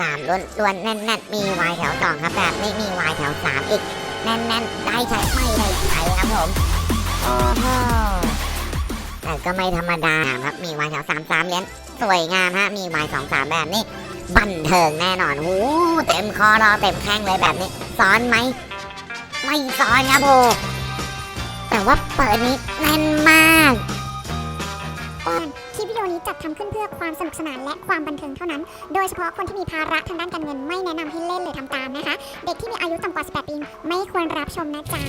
สามล้วนล้วนแน่นแน่นมีวายแถวสองครับแบบนี้มีวายแถวสามอีก แน่นแน่นได้ใช้ไม่ได้ใช้ครับผมโอ้โหแต่ก็ไม่ธรรมดาครับมีวายแถวสามสามเหรียญสวยงามฮะมีวายสองสามแบบนี้บันเทิงแน่นอนหูเต็มคอรอเต็มแข้งเลยแบบนี้ซ้อนไหมไม่ซ้อนครับโบแต่ว่าเปิดนี้แน่นมาก ดีโอนี้จัดทำขึ้นเพื่อความสนุกสนานและความบันเทิงเท่านั้น โดยเฉพาะคนที่มีภาระทางด้านการเงินไม่แนะนำให้เล่นหรือทำตามนะคะ เด็กที่มีอายุต่ำกว่า 18 ปีไม่ควรรับชมนะจ๊ะ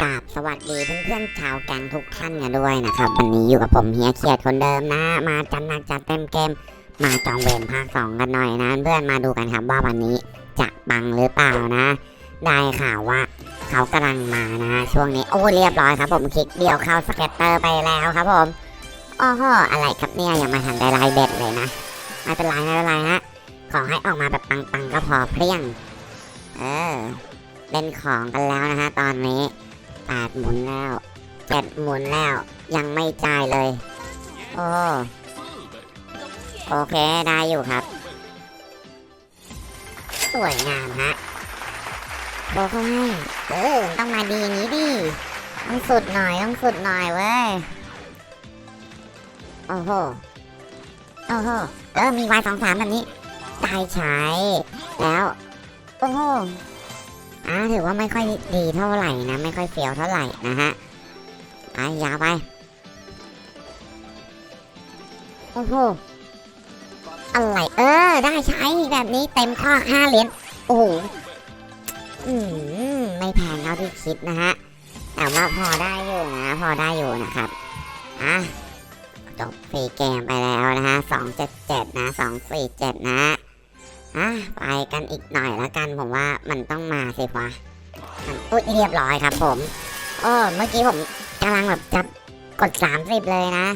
กราบสวัสดีเพื่อนๆชาวแกงทุกท่านกันด้วยนะครับ วันนี้อยู่กับผมเฮียเขียดคนเดิมนะ มาจัดหนักจัดเต็มเกม มาจองเวรภาคสองกันหน่อยนะ เพื่อนมาดูกันครับว่าวันนี้จะบังหรือเปล่านะ ได้ข่าวว่าเขากำลังมานะ ช่วงนี้โอ้เรียบร้อยครับผมคลิกเดียวเข้าสเก็ตเตอร์ไปแล้วครับผม อ้โหอะไรครับเนี่ยยังมาทันได้ลายเบ็ดเลยนะ ไม่เป็นไรไม่เป็นไรฮะ ขอให้ออกมาแบบปังๆก็พอเพียง เออ เล่นของกันแล้วนะฮะตอนนี้แปดหมุนแล้วเจ็ดหมุนแล้ว ยังไม่จ่ายเลย โอ้โอเคได้อยู่ครับ สวยงามฮะโอ้เขาให้เออต้องมาดีอย่างนี้ดิต้องสุดหน่อยต้องสุดหน่อยเว้ย โอ้โหโอ้โหเออมีวายสองสามแบบนี้ได้ใช้แล้วโอ้โหอ่าถือว่าไม่ค่อยดีเท่าไหร่นะไม่ค่อยเฟี้ยวเท่าไหร่นะฮะไปยาวไปโอ้โหอะไรเออ ได้ใช้แบบนี้เต็มข้อห้าเหรียญโอ้โหอืมไม่แพงเท่าที่คิดนะฮะแต่ว่าพอได้อยู่นะ พอได้อยู่นะครับอะ จบฟรีเกมไปแล้วนะฮะสองเจ็ดเจ็ดนะสองสี่เจ็ดนะอะไปกันอีกหน่อยแล้วกันผมว่ามันต้องมาสิวะมันอุ้ยเรียบร้อยครับผมโอ้เมื่อกี้ผมกำลังแบบจะกดสามสิบเลยนะ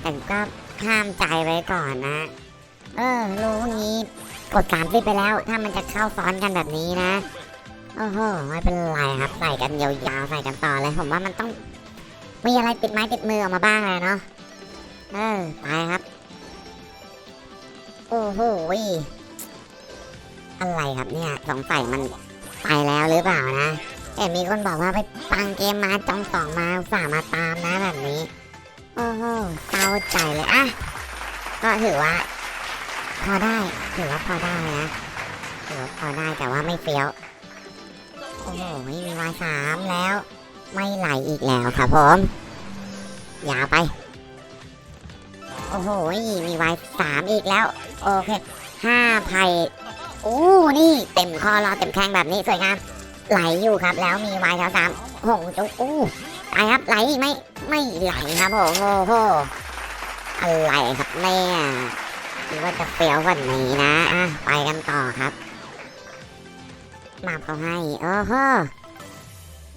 แต่ก็ห้ามใจไว้ก่อนนะ เออรู้งี้กดสามสิบไปแล้ว ถ้ามันจะเข้าซ้อนกันแบบนี้นะโอ้โหไม่เป็นไรครับใส่กันยาวๆใส่กันต่อเลยผมว่ามันต้องมีอะไรติดไม้ติดมือออกมาบ้างเลยเนาะ เออไปครับ โอ้โหอะไรครับเนี่ยสงสัยมันไปแล้วหรือเปล่านะแต่มีคนบอกว่าไปปังเกมมาจองสองมาอุตสามาตามนะแบบนี้ โอ้โหเศร้าใจเลยอะก็ถือว่า พอได้ถือว่าพอได้นะถือว่าพอได้แต่ว่าไม่เฟี้ยวโอ้โหไมีวายสามแล้ว ไม่ไหลอีกแล้วครับผมอย่าไป โอ้โห มีไวายสามอีกแล้ว โอเคห้าไพ่โอ้นี่เต็มคอรอเต็มแข้งแบบนี้สวยงาม ไหลอยู่ครับแล้วมีวายแถวสามหงจุกอู้ไปครับไหลไม่ไม่ไหลครับโอ้โหอะไรครับเนี่ยคิดว่าจะเฟี้ยวว่านี้นะอะไปกันต่อครับมาเขาให้โอ้โห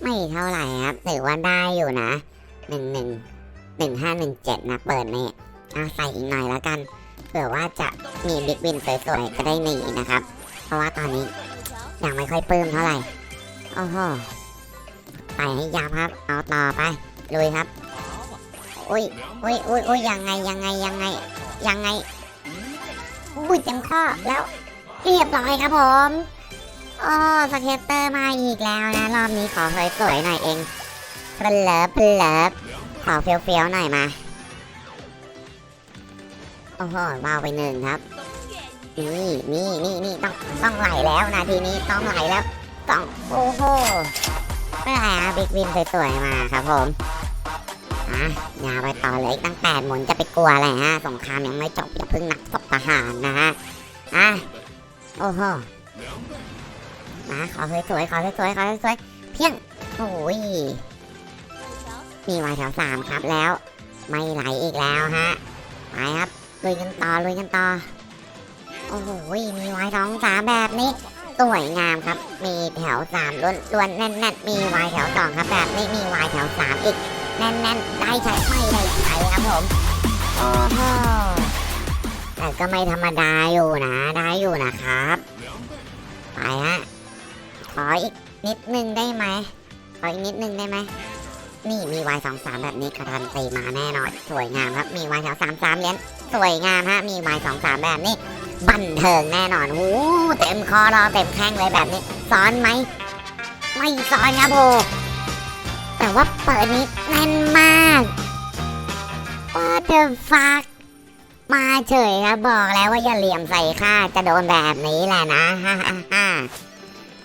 ไม่เท่าไหร่ครับถือว่าได้อยู่นะหนึ่งหนึ่งหนึ่งห้าหนึ่งเจ็ดนะเปิดนี่ อะใส่อีกหน่อยแล้วกัน เผื่อว่าจะมีบิ๊กวินสวยๆก็ได้หนีนะครับ เพราะว่าตอนนี้ยังไม่ค่อยปลื้มเท่าไหร่โอ้โหไปให้ยาวครับ เอาต่อไปลุยครับอุ้ยอุ้ยอุ้ยอุ้ยยังไงยังไงยังไงยังไงอุ้ยเต็มข้อแล้วเรียบร้อยครับผมอ๋อสเก็ตเตอร์มาอีกแล้วนะ รอบนี้ขอสวยๆหน่อยเองเพลเลิฟเพลเลิฟขอเฟี้ยวๆหน่อยมา โอ้โหว้าวไปหนึ่งครับ นี่นี่นี่นี่ต้องต้องไหลแล้วนาทีนี้ต้องไหลแล้วต้องโอ้โหไม่ไรอะบิ๊กวินสวยๆมาครับผมอะย่าไปต่อเลยอีกตั้งแปดหมุนจะไปกลัวอะไรฮะสงครามยังไม่จบอย่าเพิ่งหนักตบทหารนะฮะอะโอ้โหมาขอสวยๆขอสวยๆขอสวยๆเพียงโอ้ยมีวายแถวสามครับแล้ว ไม่ไหลอีกแล้วฮะไปครับ ลุยกันต่อลุยกันต่อ โอ้โห มีวายสองสามแบบนี้ สวยงามครับ มีแถวสามล้วนล้วนแน่นแน่นมีวายแถวสองครับแบบนี้มีวายแถวสามอีก แน่นแน่นได้ใช้ไม่ได้ใช้ครับผม โอ้โหแต่ก็ไม่ธรรมดาอยู่นะ ได้อยู่นะครับ ไปฮะ ขออีกนิดนึงได้ไหม ขออีกนิดนึงได้ไหม นี่มีวายสองสามแบบนี้การันตีมาแน่นอน สวยงามครับ มีวายแถวสามสามเหรียญสวยงามฮะ มีไม้สองสามแบบนี้ บันเทิงแน่นอนโอ้เต็มคอรอเต็มแข้งเลยแบบนี้ซ้อนไหม ไม่ซ้อนครับโบแต่ว่าเปิดนี้แน่นมาก What the fuck มาเฉยครับบอกแล้วว่าอย่าเหลี่ยมใส่ข้าจะโดนแบบนี้แหละนะฮ่าฮ่าฮ่า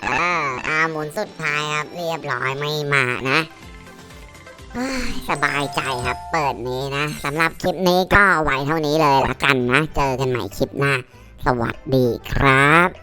เอออาหมุนสุดท้ายครับเรียบร้อยไม่มานะ สบายใจครับ เปิดนี้นะสำหรับคลิปนี้ก็ไว้เท่านี้เลยละกันนะ เจอกันใหม่คลิปหน้า สวัสดีครับ